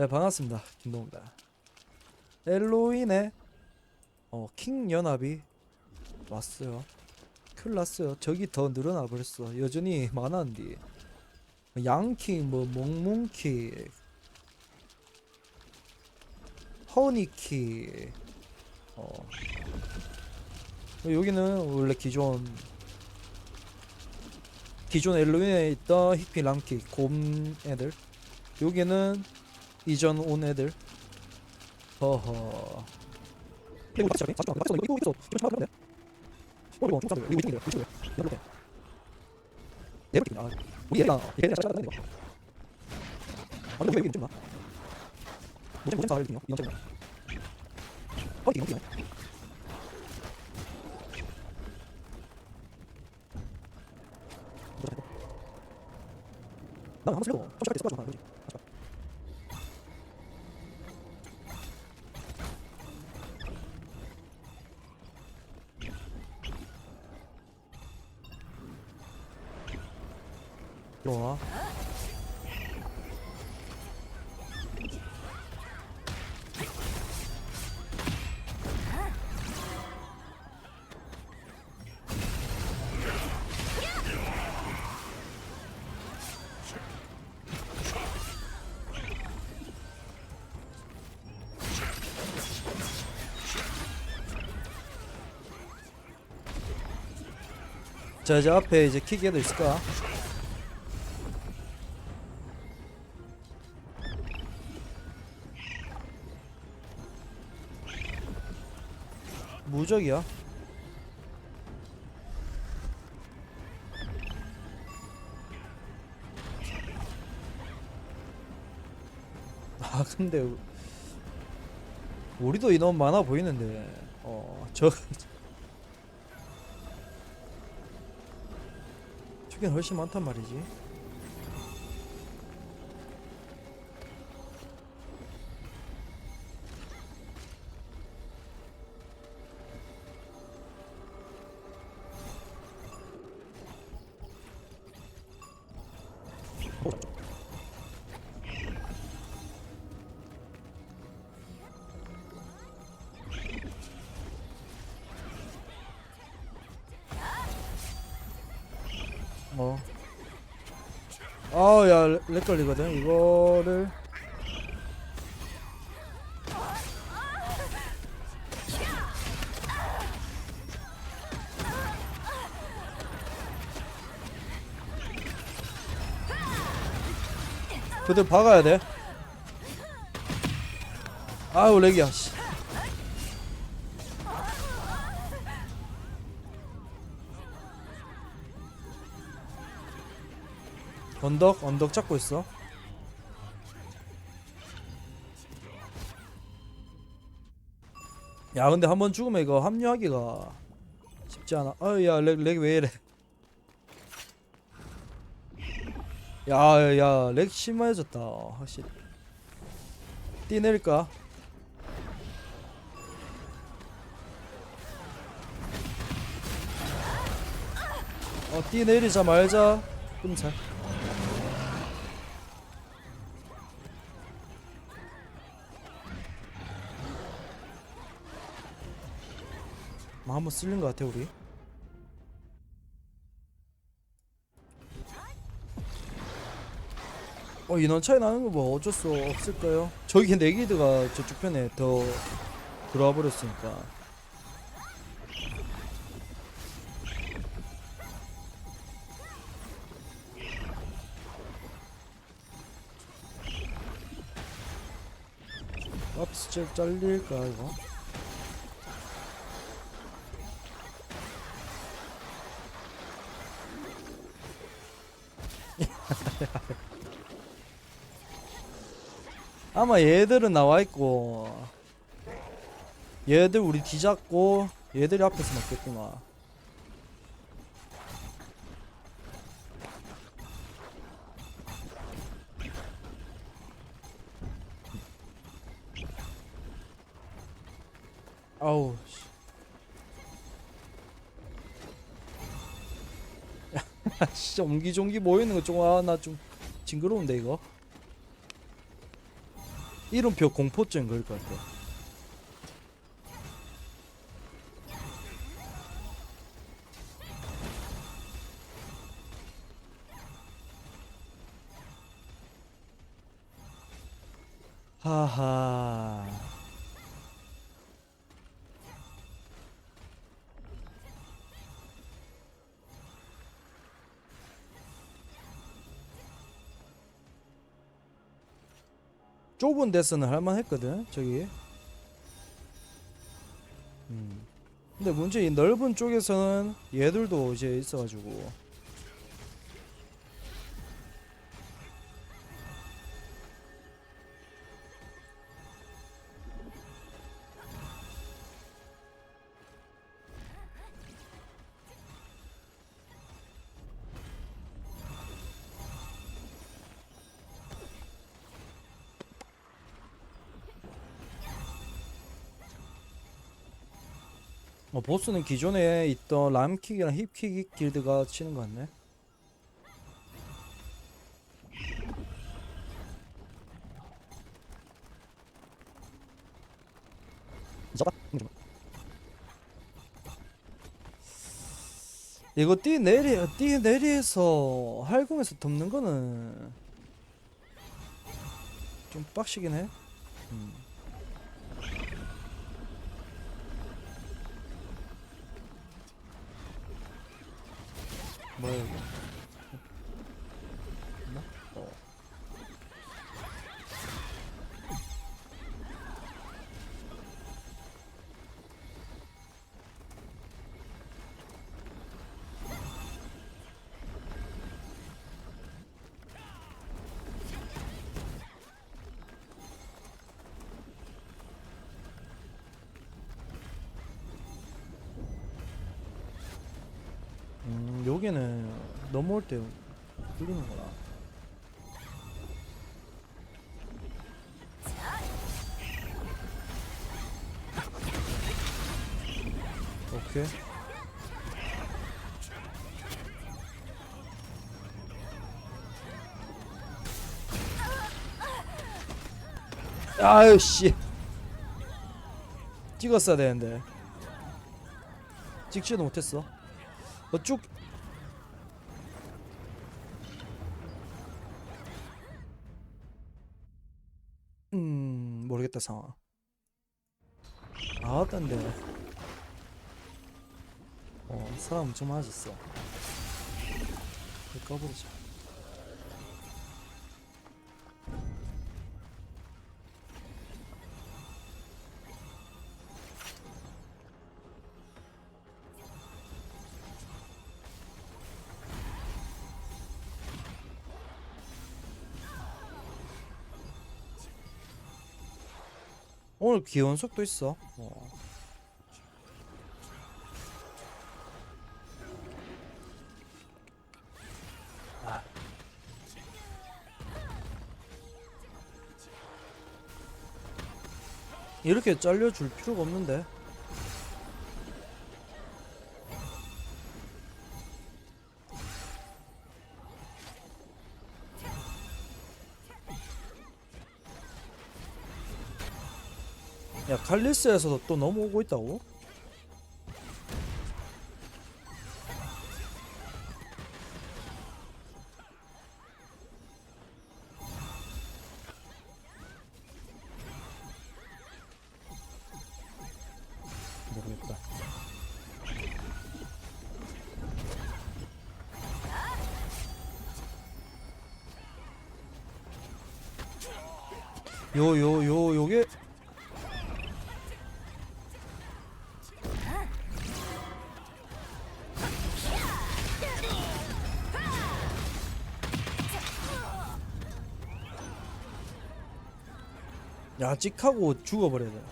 네 반갑습니다. 김동입니다. 엘로인의 어, 킹 연합이 왔어요. 큰일 났어요. 적이 더 늘어나 버렸어. 여전히 많았는데. 양킹 뭐 몽뭉키 허니키 어. 여기는 원래 기존 기존 엘로인에 있던 히피 랑키 곰 애들. 여기는 이전 온 애들 허허 어좀아 우리 얘가 얘가 잘 잘하는 거 아, 왜 이게 좀 나? 뭐좀 뭐좀 잘 이거 이거 좀 나. 어 이거 이거 나 한번 쓰려고 좀 시작할 때 써가지고 하는 거지 좋아 자 이제 앞에 이제 킥 애들 있을까? 무적이야? 아 근데 우리도 인원 많아 보이는데 어저 저긴 훨씬 많단 말이지 아, 야, 렉- 렉 걸리거든. 이거를 그들 박아야 돼. 아우 렉이야. 씨. 언덕 언덕 잡고 있어. 야 근데 한 번 죽으면 이거 합류하기가 쉽지 않아. 아야 렉렉 왜 이래? 야야 렉 심해졌다 확실히. 뛰 내릴까? 어뛰 내리자 말자. 끔살. 한번 쓸린 것 같아 우리. 어 인원 차이 나는 거 뭐 어쩔 수 없을까요? 저기 네기드가 저쪽 편에 더 들어와 버렸으니까. 앞스 잘릴까 이거? 아마 얘들은 나와 있고 얘들 우리 뒤잡고 얘들이 앞에서 먹겠구나. 아우 씨. 진짜 옹기종기 모이는 거 좀 아 나 좀 징그러운데 이거 이름표 공포증 그럴 것 같아. 좁은 데서는 할만했거든 저기 음. 근데 문제 이 넓은 쪽에서는 얘들도 이제 있어가지고 어, 보스는 기존에 있던 람킥이랑 힙킥 길드가 치는 것 같네. 이거 뛰 내리 뛰 내리에서 할공에서 덮는 거는 좀 빡시긴 해. 음. 뭐 여기는 넘어올 때 뚫리는구나. 오케이. 아유 씨. 찍었어야 되는데. 찍지도 못했어. 어, 쭉 모르겠다 상황. 아, 딴데. 어, 사람 엄청 많아졌어. 꺼버리자. 오늘 기원석도 있어. 어. 아. 이렇게 잘려줄 필요가 없는데. 야 칼리스에서도 또 넘어오고 있다고? 모르겠다. 요요요 야 찍하고 죽어버려야 돼.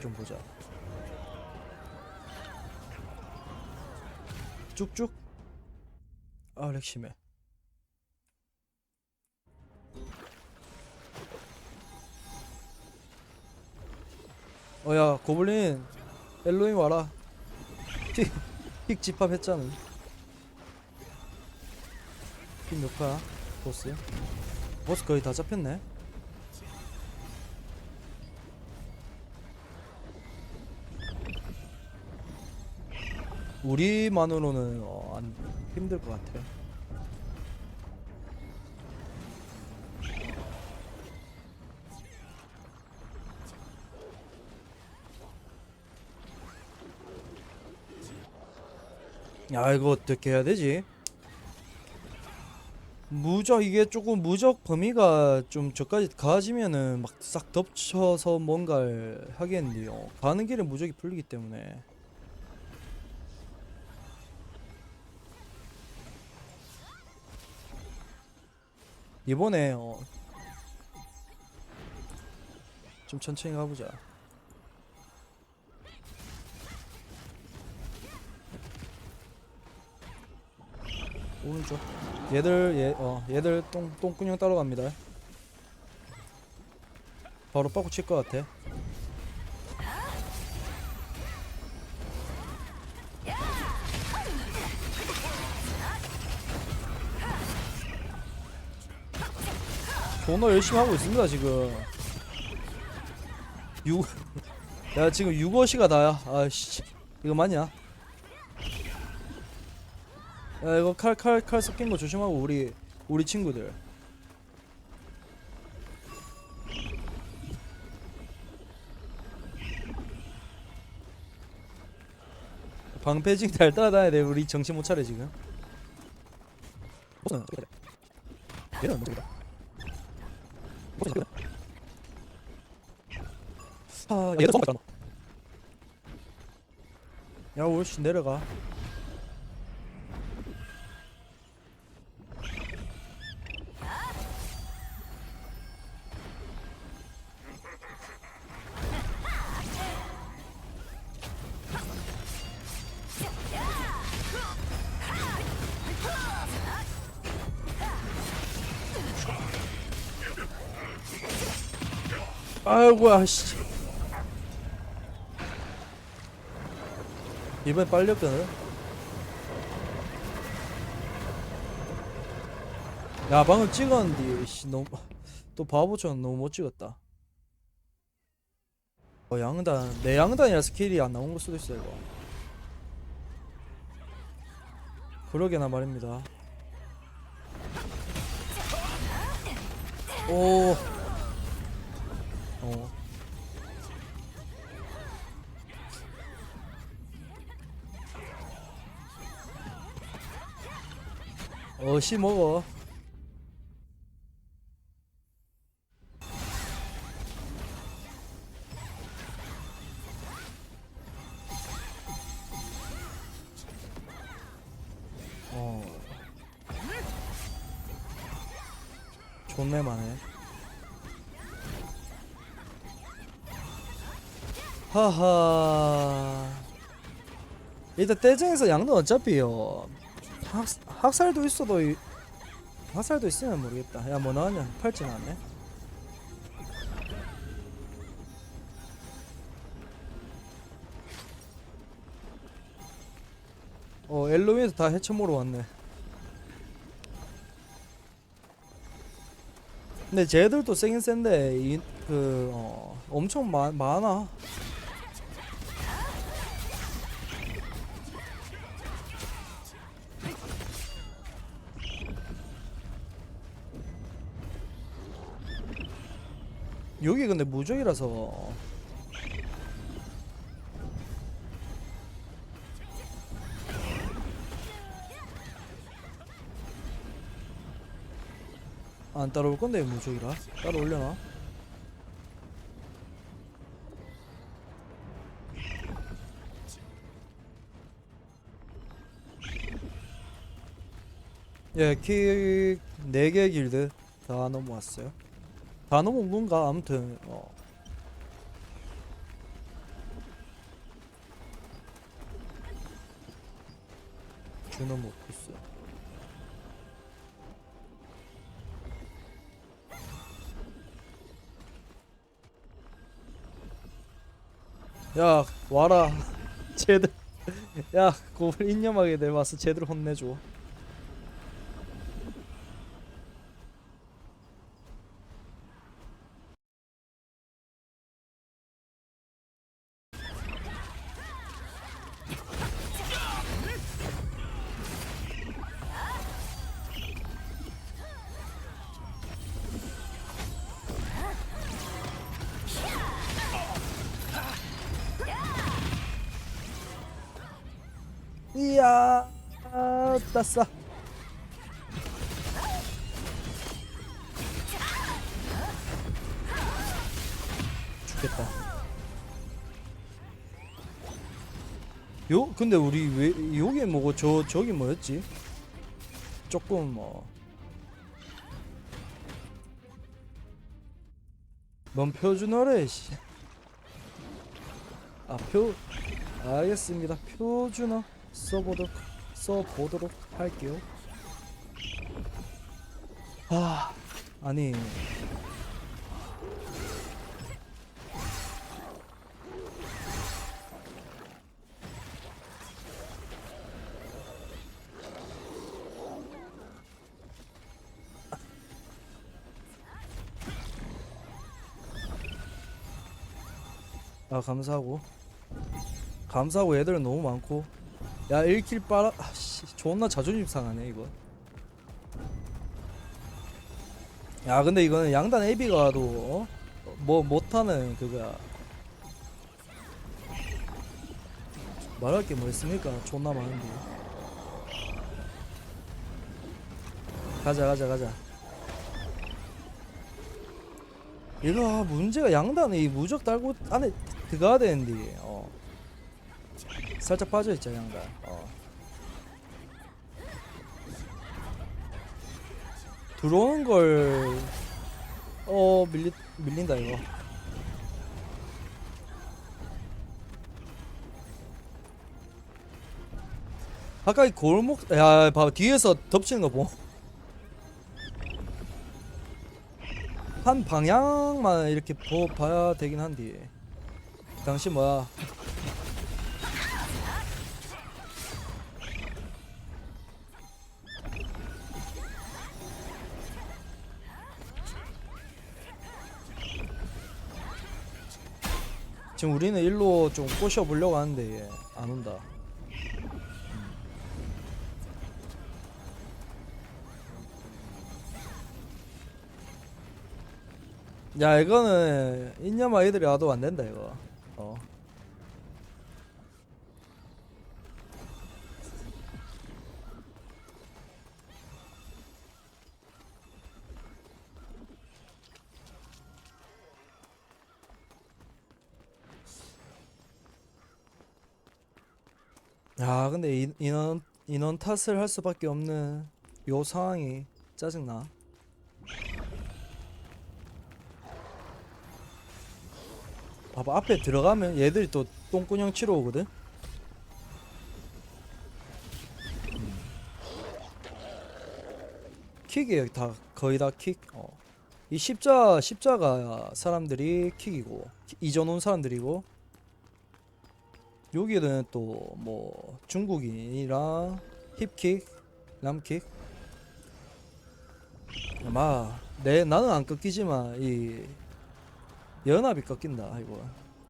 좀 보자. 쭉쭉. 아 렉심해. 어야 고블린 엘로잉 와라. 픽, 픽 집합했잖아. 픽 몇 파야? 보스? 보스 거의 다 잡혔네. 우리만으로는 어, 안 힘들 것 같아. 야 이거 어떻게 해야 되지? 무적 이게 조금 무적 범위가 좀 저까지 가지면은 막 싹 덮쳐서 뭔가를 하겠는데요. 가는 길에 무적이 풀리기 때문에 이번에 어, 좀 천천히 가보자. 오른쪽. 얘들 얘 어 얘들 똥 똥꾸녕 따러 갑니다. 바로 빠꾸 칠것 같아. 존나 열심히 하고 있습니다 지금. 유. 야 지금 6어시가 나야. 아씨 이거 맞냐? 야 이거 칼 칼 칼 섞인 거 조심하고 우리 우리 친구들. 방패징 잘 따라다녀야 돼 우리 정신 못 차려 지금. 얘는 무적이다. 아, 얘도 썸 같잖아. 야 올씨 내려가. 아이고야 씨. 이번에 빨렸거든. 야 방금 찍었는데 씨 너무 또 바보처럼 너무 못 찍었다. 어 양단 내 양단이라 스킬이 안 나온 걸 수도 있어 이거. 그러게나 말입니다. 오. 어. 어시 먹어. 어. 하하. 일단 떼쟁에서 양도 어차피요. 학, 학살도 있어도 이- 학살도 있으면 모르겠다. 야 뭐 나왔냐? 팔찌 나왔네. 어 엘로윈에서 다 해쳐모로 왔네. 근데 쟤들도 세긴 센데 이, 그 어, 엄청 마, 많아. 여기 근데 무적이라서. 안 따라올 건데 무적이라. 따라 올려놔. 예, 킥 4개 길드 다 넘어왔어요. 다 넘어온 건가? 아무튼 어. 주는 못 있어. 야 와라 쟤들 야 고블 인념하게 내 와서 제대로 혼내줘 이야 아, 따싸 죽겠다. 요 근데 우리 왜 여기 뭐고 저 저기 뭐였지? 조금 뭐. 뭔 표준어래 씨. 아, 표 알겠습니다. 표준어 써보도록 써보도록 할게요. 아, 아니. 아 감사하고. 감사하고 애들은 너무 많고 야 1킬 빨아. 아씨 존나 자존심 상하네 이거. 야 근데 이거는 양단 AB가도 어? 뭐 못하는 그거야. 말할 게 뭐 있습니까? 존나 많은데. 가자 가자 가자. 얘가 문제가 양단이 무적 달고 안에 들어가야 되는데 어 살짝 빠져있죠 양단 어. 들어오는 걸 어 밀리 밀린다 이거. 아까 이 골목 야 봐봐 뒤에서 덮치는 거 보. 한 방향만 이렇게 보 봐야 되긴 한데 당신 뭐야 지금 우리는 일로 좀 꼬셔 보려고 하는데 얘 안 온다. 야 이거는 인념 아이들이 와도 안 된다 이거 탓을 할 수밖에 없는 요 상황이 짜증나 봐봐 앞에 들어가면 얘들이 또 똥꾸녕 치러 오거든 음. 킥이에요 다 거의 다 킥 어. 이 십자 십자가 사람들이 킥이고 이전 온 사람들이고 여기는 또 뭐 중국인이랑 힙킥 남킥. 아마 내 나는 안 꺾이지만 이 연합이 꺾인다 이거